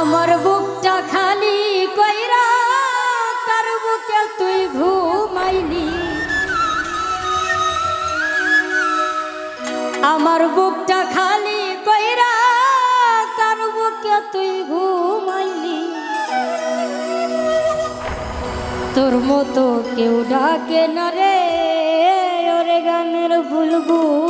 আমার বুকটা খালি কইরা, তার বুকে তুই ঘুমাইলি। আমার বুকটা খালি কইরা, তার বুকে তুই ঘুমাইলি। তোর মতো কেউ ডাকে না রে, ওরে গানের ভুলবুল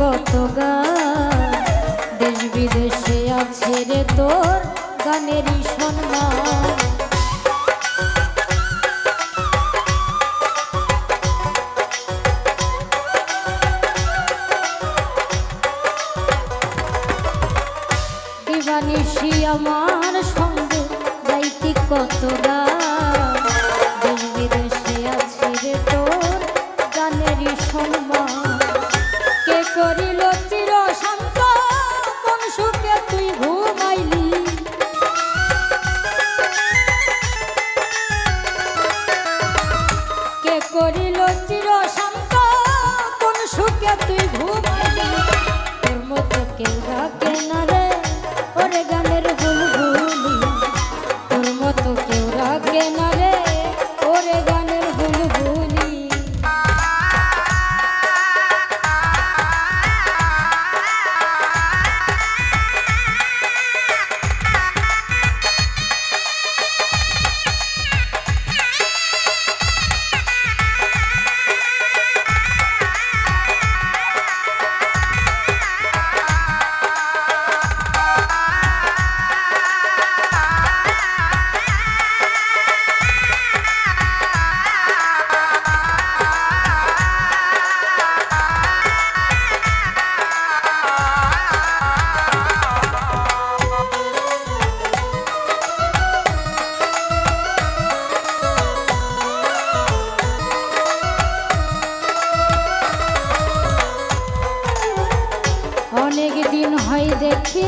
কত গান? দেশ বিদেশে আছে রে তোর গানেরই সম্মান। দিবানিশি আমার সঙ্গে গাইতি কত গান? দেশ বিদেশে আছে রে তোর গানেরই সম্মান। তুই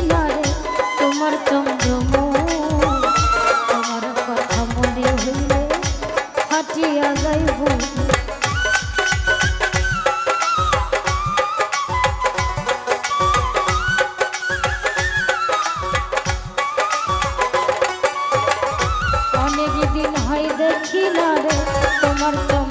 না রে, তোমার চন্দ্রম তোমার কথা মনে হইলে ফাটিয়া যাইব অনেক দিন হয় দেখি রে, তোমার চন্দ্রম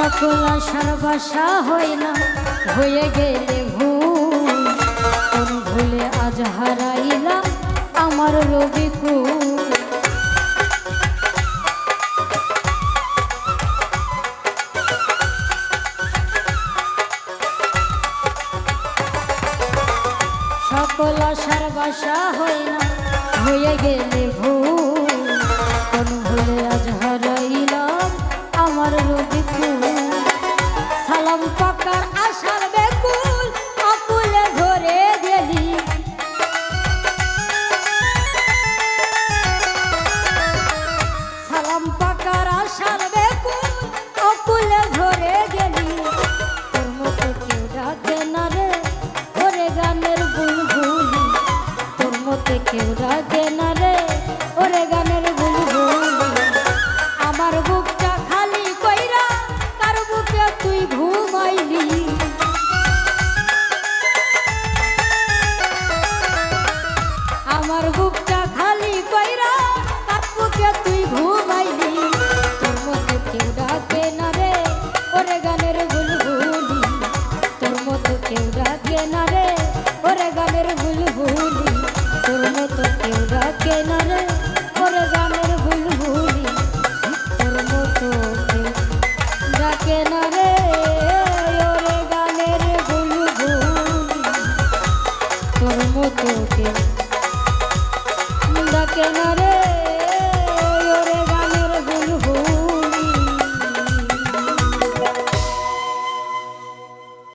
সকল আশার বাসা হয় গেলে ভুল। কোন ভুলে আজ হারাইলাম আমার রবিকুল সকল আশার বাসা না হয়ে গেলে ভুল। কেউ ডাকে না রে। ওরে গানের বুলবুলি। আমার বুকটা খালি কইরা তার বুকে তুই ঘুমাইলি। আমার বুকটা খালি কইরা তার বুকে তুই ঘুমাইলি। তোর মতো কেউ ডাকে না রে। ওরে গানের বুলবুলি। তোর মতো কেউ ডাকে না রে। ওরে গানের বুলবুলি। তোর মতো কেউ ডাকে না রে।